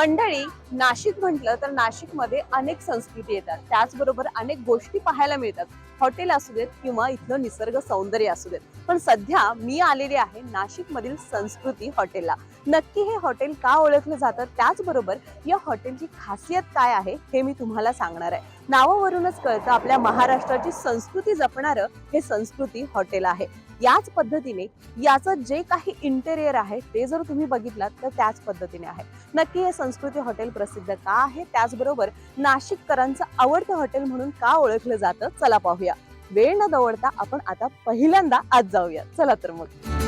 मंडळी नाशिक म्हटलं तर नाशिकमध्ये अनेक संस्कृती येतात. त्याचबरोबर अनेक गोष्टी पाहायला मिळतात. हॉटेल असू देत किंवा इथलं निसर्ग सौंदर्य असू देत. पण सध्या मी आलेली आहे नाशिक मधील संस्कृती हॉटेलला. नक्की हे हॉटेल का ओळखलं जातं? त्याचबरोबर या हॉटेलची खासियत काय आहे हे मी तुम्हाला सांगणार आहे. नावावरूनच कळतं आपल्या महाराष्ट्राची संस्कृती जपणारं हे संस्कृती हॉटेल आहे. याच पद्धतीने याचं जे काही इंटेरियर आहे ते जर तुम्ही बघितलात तर त्याच पद्धतीने आहे. नक्की हे संस्कृती हॉटेल प्रसिद्ध का आहे? त्याचबरोबर नाशिककरांचं आवडतं हॉटेल म्हणून का ओळखलं जातं? चला पाहूया. वेळ न दवडता आपण आता पहिल्यांदा आज जाऊया. चला तर मग.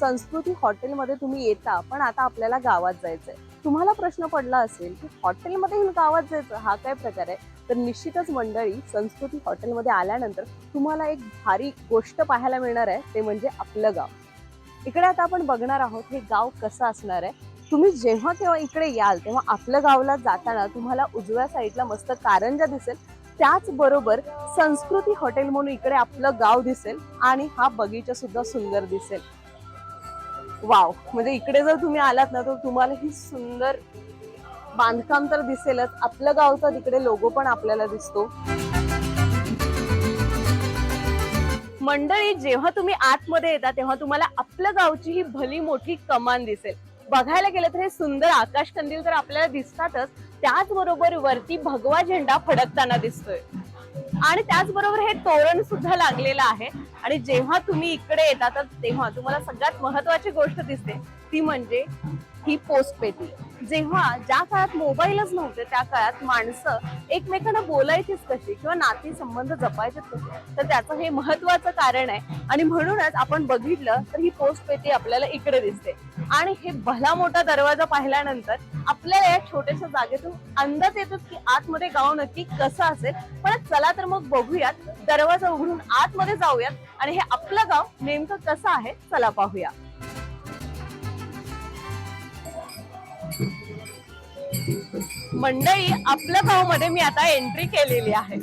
संस्कृती हॉटेलमध्ये तुम्ही येता पण आता आपल्याला गावात जायचंय. तुम्हाला प्रश्न पडला असेल की हॉटेलमध्ये गावात जायचं हा काय प्रकार आहे? तर निश्चितच मंडळी संस्कृती हॉटेलमध्ये आल्यानंतर तुम्हाला एक भारी गोष्ट पाहायला मिळणार आहे ते म्हणजे आपलं गाव. इकडे आता आपण बघणार आहोत हे गाव कसं असणार आहे. तुम्ही जेव्हा केव्हा इकडे याल तेव्हा आपल्या गावला जाताना तुम्हाला उजव्या साईडला मस्त कारंजा दिसेल. त्याचबरोबर संस्कृती हॉटेल म्हणून इकडे आपलं गाव दिसेल आणि हा बगीचा सुद्धा सुंदर दिसेल. वाव. म्हणजे इकडे जर तुम्ही आलात ना तर तुम्हाला ही सुंदर बांधकाम तर दिसेलच. आपलं गावचा तिकडे लोगो पण आपल्याला दिसतो. मंडळी जेव्हा तुम्ही आतमध्ये येता तेव्हा तुम्हाला आपलं गावची ही भली मोठी कमान दिसेल. बघायला गेलं तर हे सुंदर आकाश कंदील तर आपल्याला दिसतातच. त्याचबरोबर वरती भगवा झेंडा फडकताना दिसतोय. आणि त्याचबरोबर हे तोरण सुद्धा लागलेलं आहे. आणि जेव्हा तुम्ही इकडे येता तर तेव्हा तुम्हाला सगळ्यात महत्वाची गोष्ट दिसते. ती म्हणजे ही पोस्ट पेटी. जेव्हा ज्या काळात मोबाईलच नव्हते त्या काळात माणसं एकमेकांना बोलायचीच कशी किंवा नाती संबंध जपायचेच कसे तर त्याचं हे महत्वाचं कारण आहे. आणि म्हणूनच आपण बघितलं तर ही पोस्ट पेटी आपल्याला इकडे दिसते. आणि हे भला मोठा दरवाजा पाहिल्यानंतर आपल्याला या छोट्याशा जागेतून अंदाज येतो की आतमध्ये गाव नक्की कसं असेल. पण चला तर मग बघूयात. दरवाजा उघडून आतमध्ये जाऊयात आणि हे आपलं गाव नेमकं कसं आहे? चला पाहूया. मंडळी आपल्या गावमध्ये मी आता एंट्री केलेली आहे.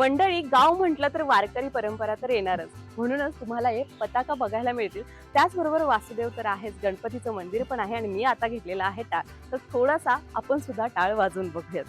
मंडळी गाव म्हटलं तर वारकरी परंपरा तर येणारच. म्हणूनच तुम्हाला हे पताका बघायला मिळतील. त्याचबरोबर वासुदेव तर आहेच गणपतीचं मंदिर पण आहे आणि मी आता घेतलेला आहे टाळ. तर थोडासा आपण सुद्धा टाळ वाजून बघूयात.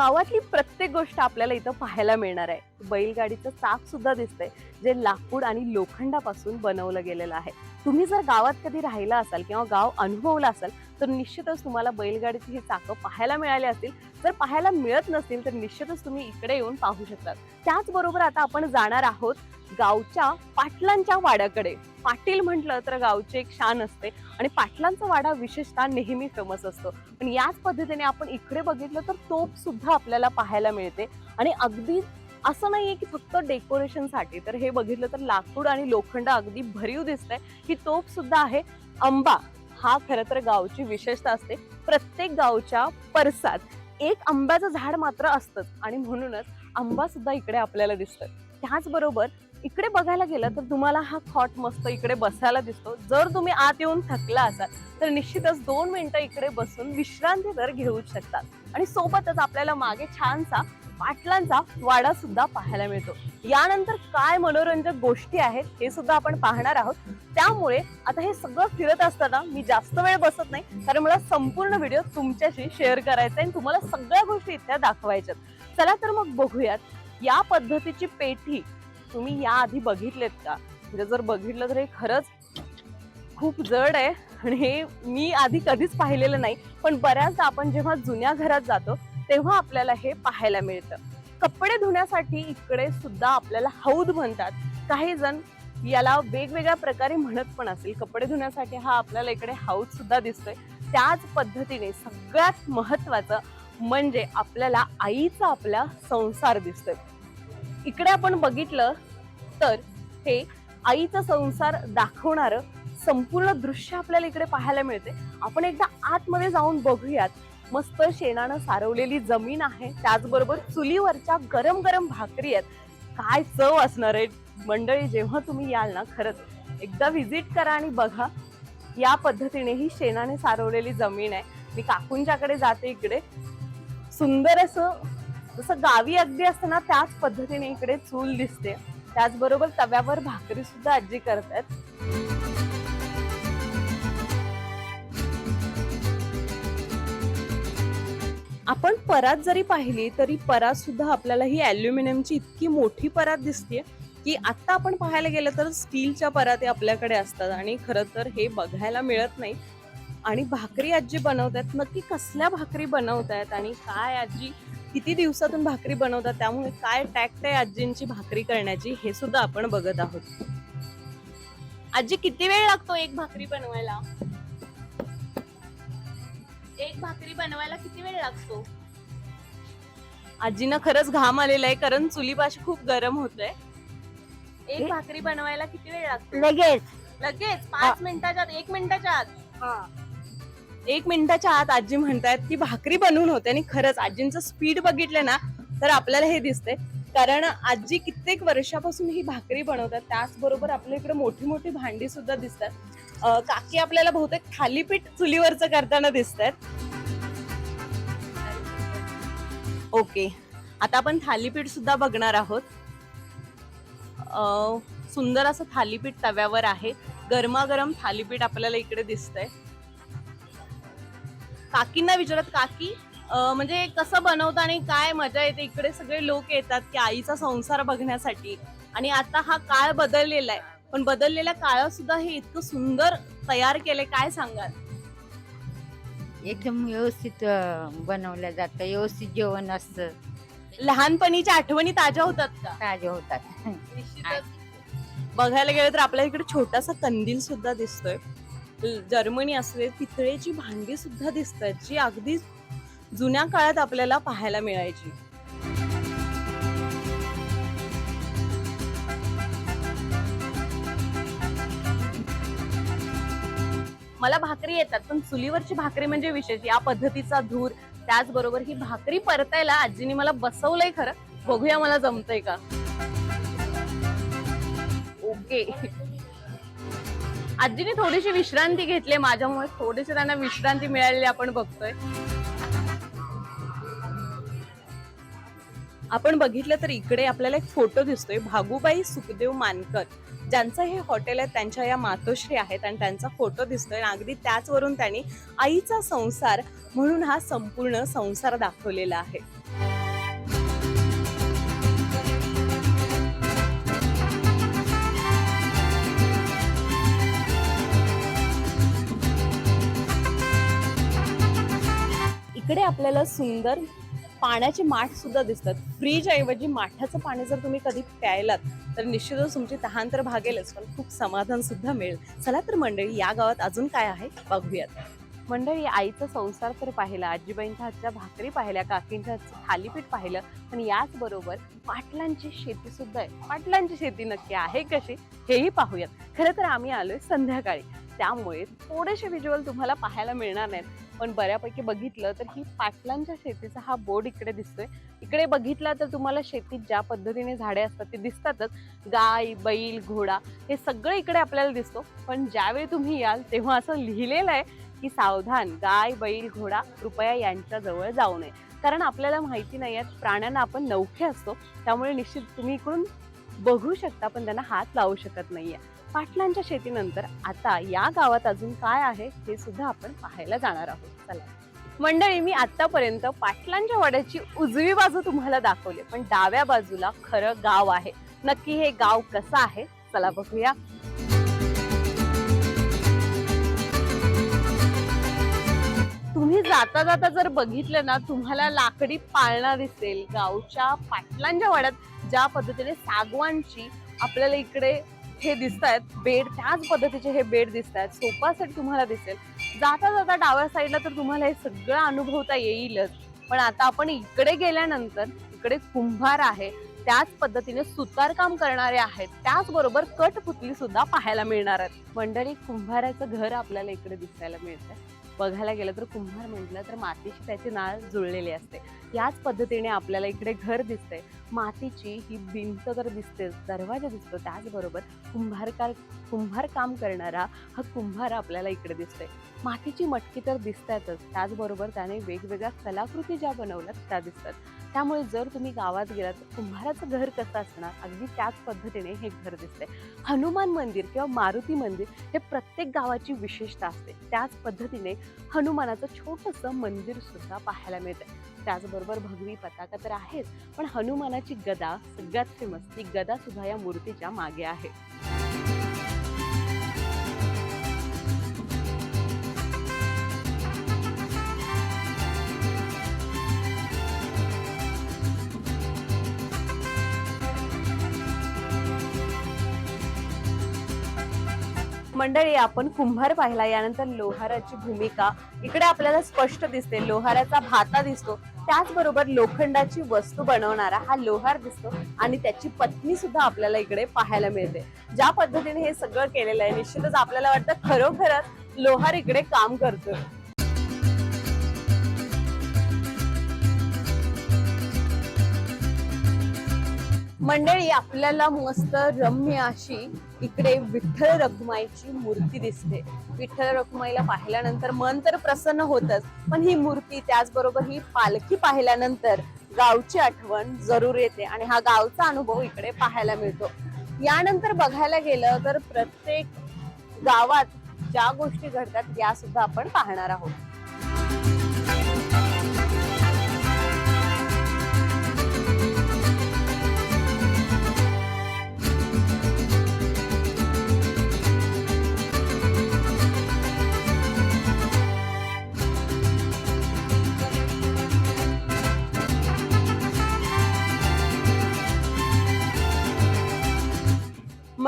गावातली प्रत्येक गोष्ट आपल्याला इथं पाहायला मिळणार आहे. बैलगाडीचं चाक सुद्धा दिसतंय जे लाकूड आणि लोखंडापासून बनवलं गेलेलं आहे. तुम्ही जर गावात कधी राहिला असाल किंवा गाव अनुभवला असाल तर निश्चितच तुम्हाला बैलगाडीची ही चाकं पाहायला मिळाली असतील. जर पाहायला मिळत नसतील तर निश्चितच तुम्ही इकडे येऊन पाहू शकतात. त्याचबरोबर आता आपण जाणार आहोत गावच्या पाटलांच्या वाड्याकडे. पाटील म्हटलं तर गावची एक शान असते आणि पाटलांचा वाडा विशेषतः नेहमी फेमस असतो. पण याच पद्धतीने आपण इकडे बघितलं तर तोप सुद्धा आपल्याला पाहायला मिळते. आणि अगदी असं नाहीये की फक्त डेकोरेशनसाठी तर हे बघितलं तर लाकूड आणि लोखंड अगदी भरीव दिसतंय. ही तोप सुद्धा आहे. आंबा हा खरं तर गावची विशेषता असते. प्रत्येक गावच्या परसात एक आंब्याचं झाड मात्र असतंच. आणि म्हणूनच आंबा सुद्धा इकडे आपल्याला दिसतं त्याचबरोबर इकडे बघायला गेलं तर तुम्हाला हा खॉट मस्त इकडे बसायला दिसतो. जर तुम्ही आत येऊन थकला असाल तर निश्चितच दोन मिनिटं इकडे बसून विश्रांती तर घेऊ शकतात आणि सोबतच आपल्याला मागे छानसा पाटलांचा वाडा सुद्धा पाहायला मिळतो. यानंतर काय मनोरंजक गोष्टी आहेत हे सुद्धा आपण पाहणार आहोत. त्यामुळे आता हे सगळं फिरत असताना मी जास्त वेळ बसत नाही कारण मला संपूर्ण व्हिडिओ तुमच्याशी शेअर करायचा आहे आणि तुम्हाला सगळ्या गोष्टी इथल्या दाखवायच्यात. चला तर मग बघूयात या पद्धतीची पेठी तुम्ही या आधी बघितलेत का? म्हणजे जर बघितलं तर हे खरंच खूप जड आहे आणि हे मी आधी कधीच पाहिलेलं नाही पण बऱ्याचदा आपण जेव्हा जुन्या घरात जातो तेव्हा आपल्याला हे पाहायला मिळतं. कपडे धुण्यासाठी इकडे सुद्धा आपल्याला हौद म्हणतात. काही जण याला वेगवेगळ्या प्रकारे म्हणत पण असेल. कपडे धुण्यासाठी हा आपल्याला इकडे हौद सुद्धा दिसतोय. त्याच पद्धतीने सगळ्यात महत्वाचं म्हणजे आपल्याला आईचा आपला संसार दिसतोय. इकडे आपण बघितलं तर हे आईचा संसार दाखवणारं संपूर्ण दृश्य आपल्याला इकडे पाहायला मिळते आपण एकदा आतमध्ये जाऊन बघूयात. मस्त शेणानं सारवलेली जमीन आहे. त्याचबरोबर चुलीवरच्या गरम गरम भाकरी आहेत. काय चव असणार आहे? मंडळी जेव्हा तुम्ही याल ना खरंच. एकदा व्हिजिट करा आणि बघा. या पद्धतीने ही शेणाने सारवलेली जमीन आहे. मी काकूंच्याकडे जाते इकडे. सुंदर असं जसं गावी अगदी असताना त्याच पद्धतीने इकडे चूल दिसते. त्याचबरोबर तव्यावर भाकरी सुद्धा आजी करतात आपण परात जरी पाहिली तरी परात सुद्धा आपल्याला ही अल्युमिनियमची इतकी मोठी परात दिसते की आता आपण पाहायला गेलं तर स्टीलच्या पराती आपल्याकडे असतात. आणि खरं तर हे बघायला मिळत नाही. आणि भाकरी आजी बनवतात. नक्की कसल्या भाकरी बनवतायत आणि काय आजी किती दिवसातून भाकरी बनवतात? त्यामुळे काय टॅक्ट आहे आजींची भाकरी करण्याची हे सुद्धा आपण बघत आहोत. आजी किती वेळ लागतो एक भाकरी बनवायला? एक भाकरी बनवायला किती वेळ लागतो? आजीनं खरंच घाम आलेला आहे कारण चुलीपाशी खूप गरम होतंय. एक हे- भाकरी बनवायला किती वेळ लागतो? लगेच. लगेच? पाच मिनिटाच्या आत एक मिनिटाच्या आत? एक मिनिटाच्या आत आजी म्हणतायत की भाकरी बनवून होते आणि खरंच आजींचं स्पीड बघितलं ना तर आपल्याला हे दिसतंय. कारण आजी कित्येक वर्षापासून ही भाकरी बनवतात त्याचबरोबर आपल्या इकडे मोठी मोठी भांडी सुद्धा दिसतात. काकी आपल्याला बहुतेक थालीपीठ चुलीवरचं करताना दिसत आहेत ओके. आता आपण थालीपीठ सुद्धा बघणार आहोत. सुंदर असं थालीपीठ तव्यावर आहे. गरमागरम थालीपीठ आपल्याला इकडे दिसतंय. काकींना विचारत काकी म्हणजे कसं बनवतं आणि काय मजा येते? इकडे सगळे लोक येतात की आईचा संसार बघण्यासाठी. आणि आता हा काळ बदललेला आहे. पण बदललेल्या काळात सुद्धा हे इतकं सुंदर तयार केले काय सांगाल? एकदम व्यवस्थित अं, बनवलं जातं व्यवस्थित जेवण असतं. लहानपणीच्या आठवणी ताज्या होतात का? ताजे होतात. बघायला गेलं तर आपल्या इकडे छोटासा कंदील सुद्धा दिसतोय. ल- जर्मनी असले पितळेची भांडी सुद्धा दिसत आहेत जी अगदी जुन्या काळात आपल्याला पाहायला मिळायची. मला भाकरी येतात पण चुलीवरची भाकरी म्हणजे विशेष. या पद्धतीचा धूर त्याचबरोबर ही भाकरी परतायला आजीने मला बसवलंय खरं. बघूया मला जमतंय का? ओके. आजीने थोडीशी विश्रांती घेतली माझ्यामुळे. थोडीशी त्यांना विश्रांती मिळालेली आपण बघतोय. आपण बघितलं तर इकडे आपल्याला एक फोटो दिसतोय. भागूबाई सुखदेव मानकर. ज्यांचं हे हॉटेल आहे त्यांच्या या मातोश्री आहेत आणि त्यांचा फोटो दिसतोय. आणि अगदी त्याचवरून त्यांनी आईचा संसार म्हणून हा संपूर्ण संसार दाखवलेला आहे. इकडे आपल्याला सुंदर पाण्याची माठ सुद्धा दिसतात. फ्रीज ऐवजी माठाचं पाणी जर तुम्ही कधी प्यायलात तर निश्चितच तुमची तहान तर भागेलच पण खूप समाधान सुद्धा मिळेल. चला तर मंडळी या गावात अजून काय आहे? बघूयात. मंडळी आईचा संसार तर पाहिला आजीबाईंच्या हातच्या भाकरी पाहिल्या काकींच्या हातचं थालीपीठ पाहिलं पण याच बरोबर पाटलांची शेती सुद्धा आहे. पाटलांची शेती नक्की आहे कशी? हेही पाहूयात. खरं तर आम्ही आलोय संध्याकाळी. त्यामुळे थोडेसे व्हिज्युअल तुम्हाला पाहायला मिळणार नाहीत. पण बऱ्यापैकी बघितलं तर ही पाटलांच्या शेतीचा हा बोर्ड इकडे दिसतोय. इकडे बघितला तर तुम्हाला शेतीत ज्या पद्धतीने झाडे असतात ते दिसतातच. गाय बैल घोडा हे सगळं इकडे आपल्याला दिसतो. पण ज्यावेळी तुम्ही याल तेव्हा असं लिहिलेलं आहे की सावधान गाय बैल घोडा कृपया यांच्या जवळ जाऊ नये. कारण आपल्याला माहिती नाही आहे प्राण्यांना आपण नौखे असतो. त्यामुळे निश्चित तुम्ही इकडून बघू शकता पण त्यांना हात लावू शकत नाहीये. पाटलांच्या शेतीनंतर आता या गावात अजून काय आहे हे सुद्धा आपण पाहायला जाणार आहोत. चला. मंडळी मी आतापर्यंत पाटलांच्या वाड्याची उजवी बाजू तुम्हाला दाखवली पण डाव्या बाजूला खरं गाव आहे. नक्की हे गाव कसं आहे? चला बघूया. तुम्ही जाता जाता जर बघितलं ना तुम्हाला लाकडी पाळणा दिसेल. गावच्या पाटलांच्या वाड्यात ज्या पद्धतीने सागवानची आपल्याला इकडे हे दिसत आहेत बेड त्याच पद्धतीचे हे बेड दिसत आहेत सोफा सेट तुम्हाला दिसेल. जाता जाता डाव्या साईडला तर तुम्हाला हे सगळं अनुभवता येईलच. पण आता आपण इकडे गेल्यानंतर इकडे कुंभार आहे त्याच पद्धतीने सुतारकाम करणारे आहेत त्याचबरोबर कटपुतली सुद्धा पाहायला मिळणार आहेत. मंडळी कुंभाराचं घर आपल्याला इकडे दिसायला मिळतं बघायला गेलं तर कुंभार म्हटलं तर मातीशी त्याची नाळ जुळलेली असते. याच पद्धतीने आपल्याला इकडे घर दिसते मातीची ही भिंत तर दिसतेच दरवाजा दिसतो. त्याचबरोबर कुंभारकार कुंभार काम करणारा हा कुंभार आपल्याला इकडे दिसतोय. मातीची मटकी तर दिसतातच. त्याचबरोबर त्याने वेगवेगळ्या कलाकृती ज्या बनवल्यात त्या दिसतात. त्यामुळे जर तुम्ही गावात गेलात तर कुंभाराचं घर कसं असणार? अगदी त्याच पद्धतीने हे घर दिसतंय. हनुमान मंदिर किंवा मारुती मंदिर हे प्रत्येक गावाची विशेषता असते. त्याच पद्धतीने हनुमानाचं छोटंसं मंदिर सुद्धा पाहायला मिळतं त्याचबरोबर भगवी पताका तर आहेच पण हनुमानाची गदा सगळ्यात फेमस ती गदा सुद्धा या मूर्तीच्या मागे आहे. मंडळी आपण कुंभार पाहिला. यानंतर लोहाराची भूमिका. इकडे आपल्याला स्पष्ट दिसते. लोहाराचा भाता दिसतो. त्याचबरोबर लोखंडाची वस्तू बनवणारा हा लोहार दिसतो आणि त्याची पत्नी सुद्धा आपल्याला इकडे पाहायला मिळते. ज्या पद्धतीने हे सगळं केलेलं आहे निश्चितच आपल्याला वाटतं खरोखरच लोहार इकडे काम करतोय. मंडळी आपल्याला मस्त रम्य अशी इकडे विठ्ठल रखुमाईची मूर्ती दिसते. विठ्ठल रखुमाईला पाहिल्यानंतर मन तर प्रसन्न होतच पण ही मूर्ती त्याचबरोबर ही पालखी पाहिल्यानंतर गावची आठवण जरूर येते आणि हा गावचा अनुभव इकडे पाहायला मिळतो. यानंतर बघायला गेलं तर प्रत्येक गावात ज्या गोष्टी घडतात त्या सुद्धा आपण पाहणार आहोत.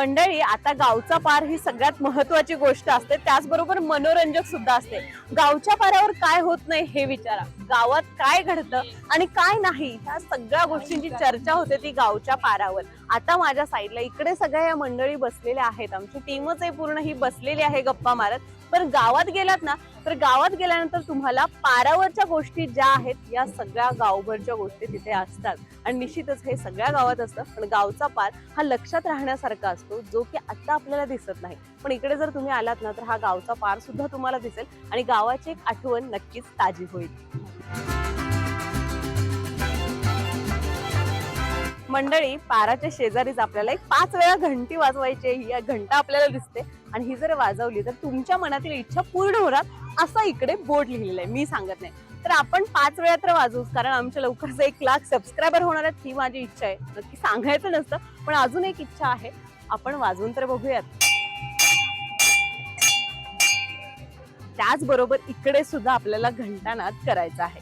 मंडळी आता गावचा पार ही सगळ्यात महत्वाची गोष्ट असते. त्याचबरोबर मनोरंजक सुद्धा असते. गावच्या पारावर काय होत नाही हे विचारा. गावात काय घडतं आणि काय नाही ह्या सगळ्या गोष्टींची चर्चा होते ती गावच्या पारावर. आता माझ्या साईडला इकडे सगळ्या या मंडळी बसलेल्या आहेत. आमची टीमच आहे पूर्ण ही बसलेली आहे गप्पा मारत. पण गावात गेलात ना तर गावात गेल्यानंतर तुम्हाला पारावरच्या गोष्टी ज्या आहेत या सगळ्या गावभरच्या गोष्टी तिथे असतात. आणि निश्चितच हे सगळ्या गावात असतं पण गावचा पार हा लक्षात राहण्यासारखा असतो जो की आता आपल्याला दिसत नाही. पण इकडे जर तुम्ही आलात ना तर हा गावचा पार सुद्धा तुम्हाला दिसेल आणि गावाची एक आठवण नक्कीच ताजी होईल. मंडळी पाराच्या शेजारीच आपल्याला एक पाच वेळा घंटी वाजवायची ही घंटा आपल्याला दिसते. आणि ही जर वाजवली तर तुमच्या मनातील इच्छा पूर्ण होणार असा इकडे बोर्ड लिहिलेला आहे. मी सांगत नाही. तर आपण पाच वेळा तर वाजवूच कारण आमच्या लवकरच एक लाख सबस्क्रायबर होणार आहेत ही माझी इच्छा आहे. नक्की सांगायचं नसतं पण अजून एक इच्छा आहे. आपण वाजवून तर बघूयात. त्याचबरोबर इकडे सुद्धा आपल्याला घंटानाद करायचा आहे.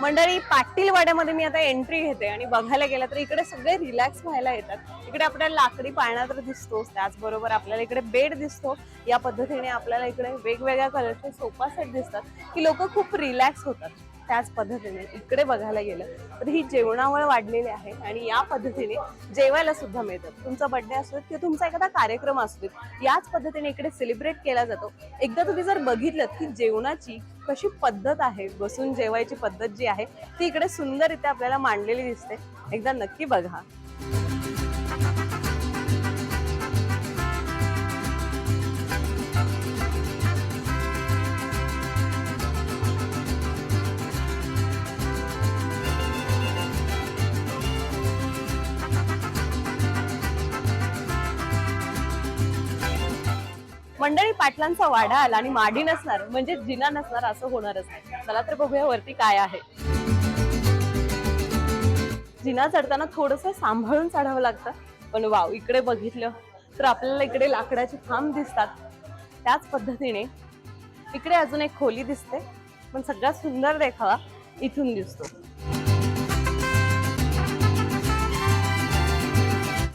मंडळी पाटील वाड्यामध्ये मी आता एंट्री घेते आणि बघायला गेलं तर इकडे सगळे रिलॅक्स व्हायला येतात. इकडे आपल्याला लाकडी पाळणा तर दिसतोच त्याचबरोबर आपल्याला इकडे बेड दिसतो. या पद्धतीने आपल्याला इकडे वेगवेगळ्या कलरचे सोफा सेट दिसतात की लोक खूप रिलॅक्स होतात. त्याच पद्धतीने इकडे बघायला गेलं तर ही जेवणावळ वाढलेली आहे आणि या पद्धतीने जेवायला सुद्धा मिळतात तुमचा बर्थडे असतो किंवा तुमचा एखादा कार्यक्रम असतो याच पद्धतीने इकडे सेलिब्रेट केला जातो. एकदा तुम्ही जर बघितलं की जेवणाची कशी पद्धत आहे बसून जेवायची पद्धत जी आहे ती इकडे सुंदररित्या आपल्याला मांडलेली दिसते. एकदा नक्की बघा. मंडळी पाटलांचा वाडा आला आणि माडी नसणार म्हणजे जिना नसणार असं होणारच नाही. चला तर बघूया वरती काय आहे. जिना चढताना थोडस सांभाळून चढावं लागतं पण वाव इकडे बघितलं तर आपल्याला इकडे लाकडाचे खांब दिसतात. त्याच पद्धतीने इकडे अजून एक खोली दिसते पण सगळ्यात सुंदर देखावा इथून दिसतो.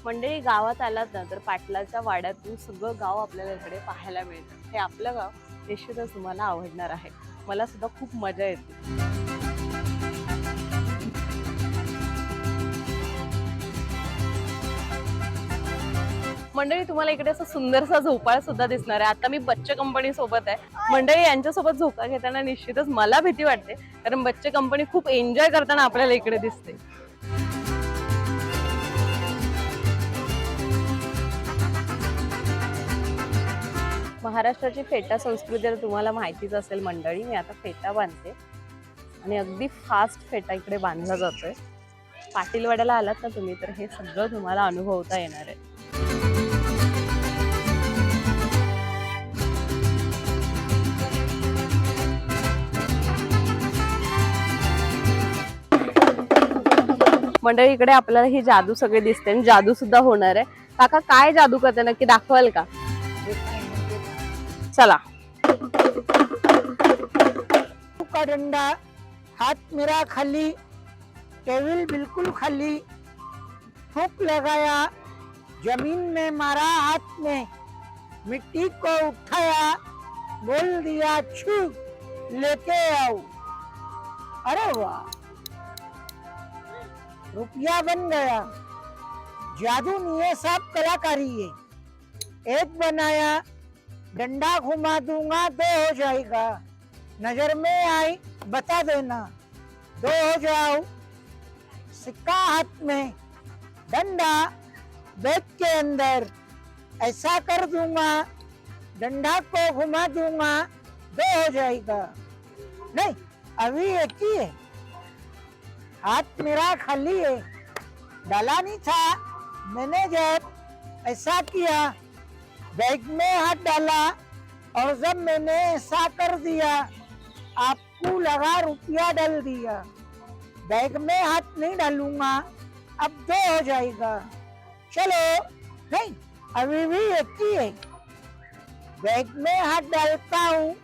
मंडळी गावात आलात ना तर पाटलाच्या वाड्यातून सगळं गाव आपल्याला इकडे पाहायला मिळतं. हे आपलं गाव निश्चितच तुम्हाला आवडणार आहे. मला सुद्धा खूप मजा येते. मंडळी तुम्हाला इकडे असं सुंदरसा झोपाळ सुद्धा दिसणार आहे. आता मी बच्चे कंपनी सोबत आहे. मंडळी यांच्यासोबत झोका घेताना निश्चितच मला भीती वाटते. कारण बच्चे कंपनी खूप एन्जॉय करताना आपल्याला इकडे दिसते. महाराष्ट्राची फेटा संस्कृती तर तुम्हाला माहितीच असेल मंडळी मी आता फेटा बांधते. आणि अगदी फास्ट फेटा इकडे बांधला जातोय. पाटीलवाड्याला आलात ना तुम्ही तर हे सगळं तुम्हाला अनुभवता येणार आहे. मंडळी इकडे आपल्याला ही जादू सगळे दिसते आणि जादू सुद्धा होणार आहे. काका काय जादू करते नक्की दाखवाल का? चला। का डंडा, हाथ मेरा खाली, टेबल बिल्कुल खाली फूक लगाया, ज़मीन में मारा हाथ में, मिट्टी को उठाया, बोल दिया, छू, लेके आओ। अरे वाह! रुपया बन गया। जादू नहीं है सब कलाकारी है। एक बनाया डंडा घुमा दूँगा, दो हो जाएगा। नज़र में आई, बता देना। दो हो जाओ। सिक्का हाथ में, डंडा बैग के अंदर। ऐसा कर दूँगा, डंडा को घुमा दूँगा, दो हो जाएगा। नहीं, अभी एक ही है। हाथ मेरा खाली है। डाला नहीं था। मैंने जब ऐसा किया बैग में हाथ डाला और जब मैंने ऐसा कर दिया, आपको लगा रुपया डाल दिया। बैग में हाथ नहीं डालूँगा, अब दो हो जाएगा। चलो, नहीं, अभी भी एक ही है। बैग में हाथ डालता हूँ,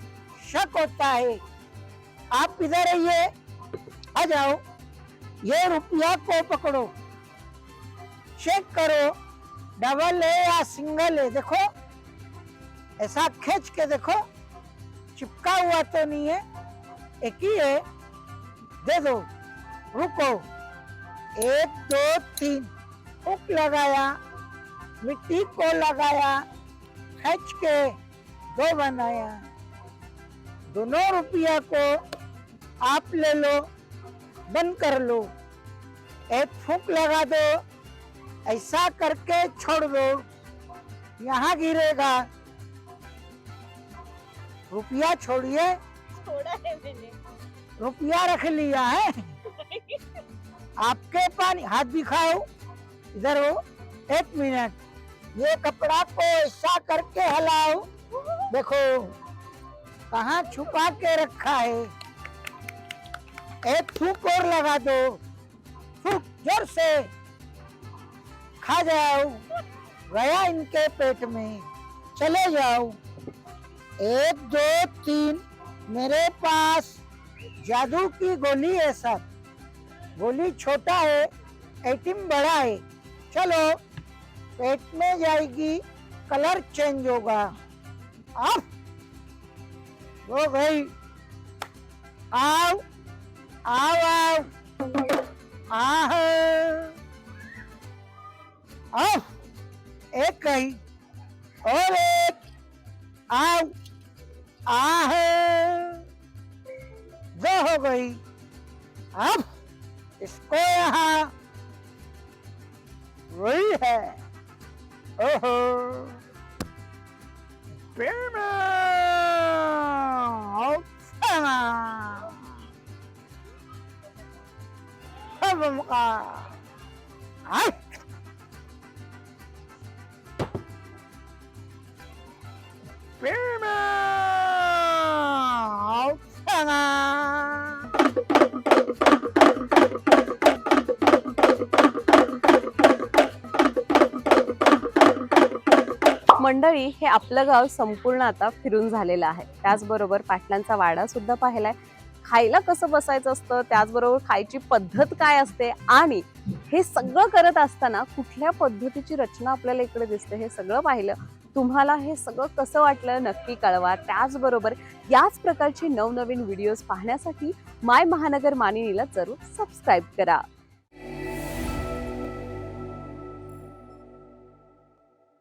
शक होता है। आप इधर आइए, आ जाओ। ये रुपया को पकड़ो। चेक करो डबल है या सिंगल है देखो। ऐसा खींच के देखो। चिपका हुआ तो नहीं है। एक ही है। दे दो। रुको। एक, दो, तीन। हुक लगाया। मिट्टी को लगाया। खींच के दो बनाया। दोनों रुपया को आप ले लो। बंद कर लो। एक फूक लगा दो। ऐसा करके छोड़ दो। यहाँ गिरेगा। रुपया छोड़िए। थोड़ा है मैंने। रुपया रख लिया है। आपके पानी हाथ दिखाओ। इधर हो। एक मिनट। ये कपड़ा को ऐसा करके हलाओ। देखो कहाँ छुपा के रखा है। एक फूक और लगा दो। फूक ज़ोर से। खा जाओ। गया इनके पेट में। चले जाओ। एक, दो, तीन। मेरे पास जादू की गोली है सर। गोली छोटा है, एटीम बड़ा है। चलो, पेट में जाएगी, कलर चेंज होगा। अब हो गई। आओ आओ आओ। आह। आओ एक गई और एक आओ आह. दो हो गई. अब इसको यहाँ वही है. ओहो. मंडळी हे आपलं गाव संपूर्ण आता फिरून झालेलं आहे. त्याचबरोबर पाटलांचा वाडा सुद्धा पाहिलाय. खायला कसं बसायचं असतं? त्याचबरोबर खायची पद्धत काय असते? आणि हे सगळं करत असताना कुठल्या पद्धतीची रचना आपल्याला इकडे दिसते हे सगळं पाहिलं. तुम्हाला हे सगळं कसं वाटलं नक्की कळवा. त्याचबरोबर याच प्रकारची नवनवीन व्हिडिओज पाहण्यासाठी माय महानगर मानिनीला जरूर सबस्क्राईब करा.